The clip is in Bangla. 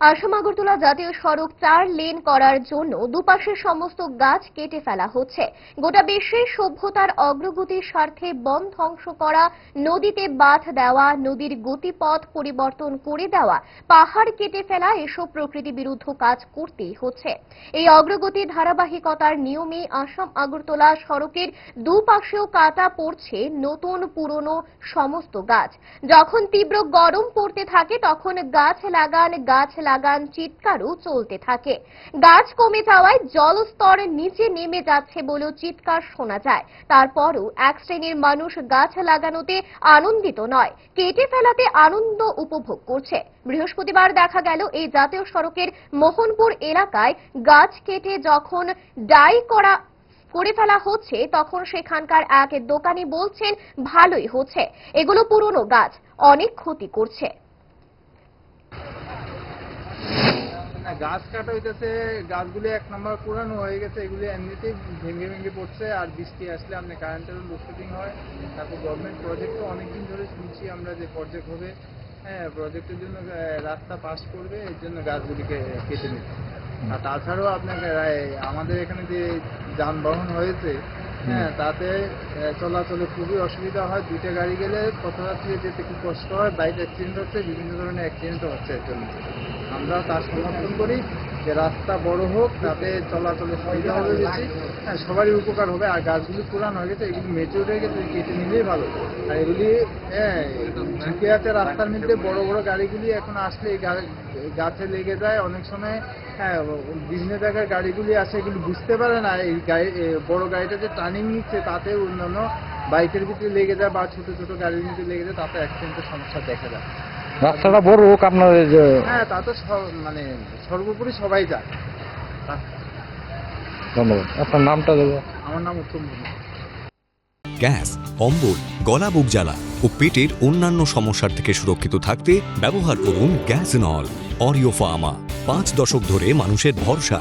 আসাম আগরতলা জাতীয় সড়ক চার লেন করার জন্য দুপাশের সমস্ত গাছ কেটে ফেলা হচ্ছে। গোটা বিশ্বে সভ্যতার অগ্রগতির স্বার্থে বন ধ্বংস করা, নদীতে বাঁধ দেওয়া, নদীর গতিপথ পরিবর্তন করে দেওয়া, পাহাড় কেটে ফেলা এসব প্রকৃতি বিরুদ্ধ কাজ করতেই হচ্ছে। এই অগ্রগতি ধারাবাহিকতার নিয়মে আসাম আগরতলা সড়কের দুপাশেও কাটা পড়ছে নতুন পুরনো সমস্ত গাছ। যখন তীব্র গরম পড়তে থাকে, তখন গাছ লাগান, গাছ লাগান চিৎকারও চলতে থাকে। গাছ কমে যাওয়ায় জলস্তর নিচে নেমে যাচ্ছে বলেও চিৎকার শোনা যায়। তারপরও এক শ্রেণির মানুষ গাছ লাগানোতে আনন্দিত নয়, কেটে ফেলাতে আনন্দ উপভোগ করছে। বৃহস্পতিবার দেখা গেল এই জাতীয় সড়কের মোহনপুর এলাকায় গাছ কেটে যখন ডাই করা করে ফেলা হচ্ছে, তখন সেখানকার এক দোকানি বলছেন, ভালোই হচ্ছে। এগুলো পুরনো গাছ, অনেক ক্ষতি করছে। না গাছ কাটা হইতেছে গাছগুলি এক নম্বর পুরানো হয়ে গেছে এগুলি এমনিতেই ভেঙে ভেঙে পড়ছে আর বৃষ্টি আসলে আপনি কারেন্টের লোডশেডিং হয়। তারপর গভর্নমেন্ট প্রজেক্টও অনেকদিন ধরে শুনছি আমরা যে প্রজেক্ট হবে হ্যাঁ প্রজেক্টের জন্য রাস্তা পাস করবে এর জন্য গাছগুলিকে কেটে নিচ্ছে আর তাছাড়াও আপনাকে আমাদের এখানে যে যানবাহন হয়েছে হ্যাঁ তাতে চলাচলে খুবই অসুবিধা হয়। দুইটা গাড়ি গেলে পথযাত্রী যেতে খুব কষ্ট হয় বাইক অ্যাক্সিডেন্ট হচ্ছে বিভিন্ন ধরনের অ্যাক্সিডেন্টও হচ্ছে এর জন্য। আমরা তার সমর্থন করি যে রাস্তা বড় হোক, তাতে চলাচলের সুবিধা হবে বেশি। হ্যাঁ সবারই উপকার হবে। আর গাছগুলি পুরান হয়ে গেছে, এগুলি মেচুর হয়ে গেছে কেটে নিলেই ভালো। আর এগুলি হ্যাঁ ঝুঁকে আছে রাস্তার মধ্যে বড় বড় গাড়িগুলি এখন আসলে এই গাছে লেগে যায়। অনেক সময় হ্যাঁ বিভিন্ন জায়গায় গাড়িগুলি আসে, এগুলি বুঝতে পারে না। এই গাড়ি বড় গাড়িটা যে টার্নিং নিচ্ছে, তাতে অন্যান্য বাইকের ভিতরে লেগে যায় বা ছোট ছোট গাড়ির ভিতরে লেগে যায়, তাতে অ্যাক্সিডেন্টের সমস্যা দেখা যায় রাস্তাটা বড় হোক আপনার এই যে হ্যাঁ তা তো মানে সর্বোপরি সবাই যায় ধন্যবাদ। আপনার নামটা দেবো। আমার নাম উত্তম গ্যাস অম্বল গলা বুক জ্বালা ও পেটের অন্যান্য সমস্যার থেকে সুরক্ষিত থাকতে ব্যবহার করুন গ্যাস নল অরিও ফার্মা। পাঁচ দশক ধরে মানুষের ভরসা।